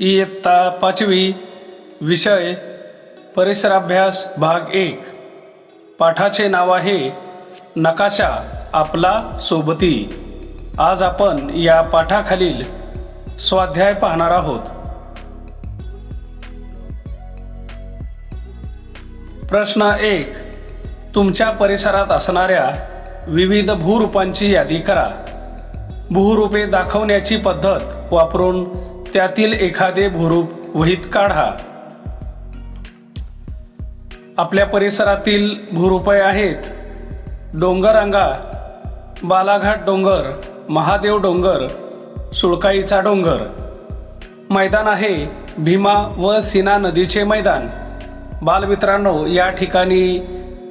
इयत्ता पाचवी विषय परिसराभ्यास भाग एक. पाठाचे नाव आहे नकाशा आपला सोबती. आज आपण या पाठाखालील स्वाध्याय पाहणार आहोत. प्रश्न एक. तुमच्या परिसरात असणाऱ्या विविध भूरूपांची यादी करा. भूरूपे दाखवण्याची पद्धत वापरून त्यातील एखादे भूरूप वहीत काढा. आपल्या परिसरातील भूरूपे आहेत. डोंगररांगा बालाघाट डोंगर महादेव डोंगर सुळकाईचा डोंगर. मैदान आहे भीमा व सीना नदीचे मैदान. बालमित्रांनो या ठिकाणी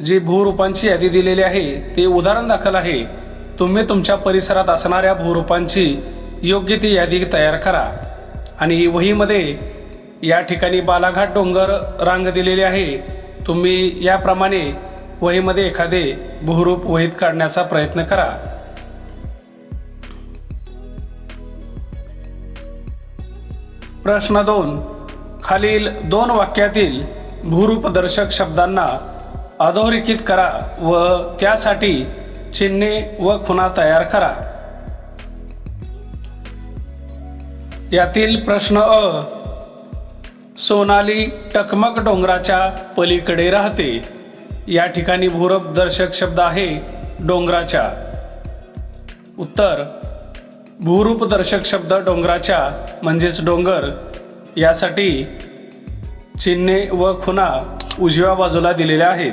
जी भूरूपांची यादी दिलेली आहे ते उदाहरण दाखल आहे. तुम्ही तुमच्या परिसरात असणाऱ्या भूरूपांची योग्य ती यादी तयार करा. आणि वहीमध्ये या ठिकाणी बालाघाट डोंगर रांग दिलेली आहे. तुम्ही याप्रमाणे वहीमध्ये एखादे भूरूप वहीत काढण्याचा प्रयत्न करा. प्रश्न दोन. खालील दोन वाक्यातील भूरूपदर्शक शब्दांना अधोरेखित करा व त्यासाठी चिन्हे व खुणा तयार करा. यातील प्रश्न अ सोनाली टकमक डोंगराच्या पलीकडे राहते. या ठिकाणी भूरप दर्शक शब्द आहे डोंगराच्या. उत्तर भूरूप दर्शक शब्द डोंगराच्या म्हणजेच डोंगर. यासाठी चिन्हे व खुणा उजव्या बाजूला दिलेल्या आहेत.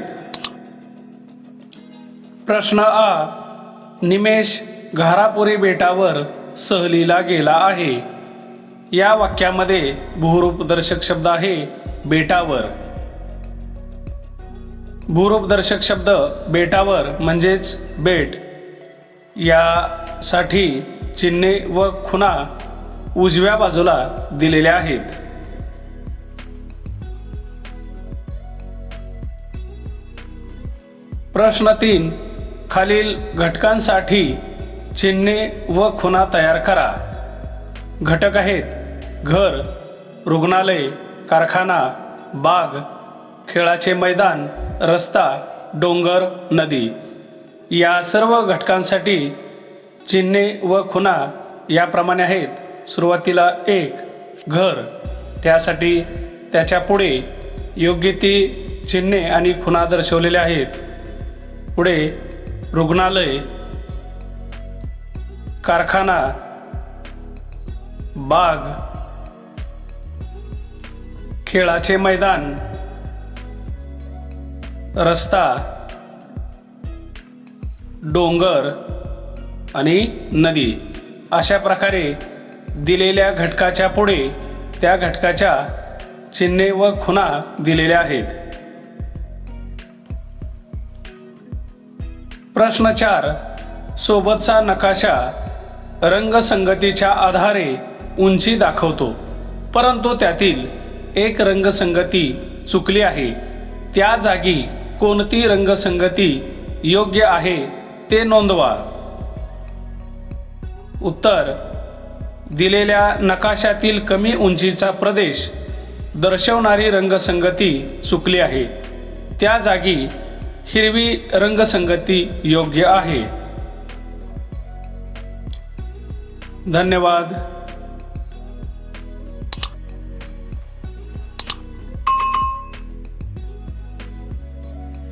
प्रश्न आ. निमेष घारापुरी बेटावर सहलीला गेला आहे. या वाक्यामध्ये भूरूपदर्शक शब्द आहे बेटावर. भूरूपदर्शक शब्द बेटावर म्हणजेच बेट. यासाठी चिन्हे व खुणा उजव्या बाजूला दिलेल्या आहेत. प्रश्न तीन. खालील घटकांसाठी चिन्हे व खुणा तयार करा. घटक आहेत घर रुग्णालय कारखाना बाग खेळाचे मैदान रस्ता डोंगर नदी. या सर्व घटकांसाठी चिन्हे व खुणा याप्रमाणे आहेत. सुरुवातीला एक घर. त्यासाठी त्याच्या पुढे योग्य ती चिन्हे आणि खुणा दर्शवलेल्या आहेत. पुढे रुग्णालय कारखाना बाग खेळाचे मैदान रस्ता डोंगर आणि नदी अशा प्रकारे दिलेल्या घटकाच्या पुढे त्या घटकाच्या चिन्हे व खुणा दिलेल्या आहेत. प्रश्न चार. सोबतचा नकाशा रंगसंगतीच्या आधारे उंची दाखवतो. परंतु त्यातील एक रंगसंगती चुकली आहे. त्या जागी कोणती रंगसंगती योग्य आहे ते नोंदवा. उत्तर. दिलेल्या नकाशातील कमी उंचीचा प्रदेश दर्शवणारी रंगसंगती चुकली आहे. त्या जागी हिरवी रंगसंगती योग्य आहे. धन्यवाद.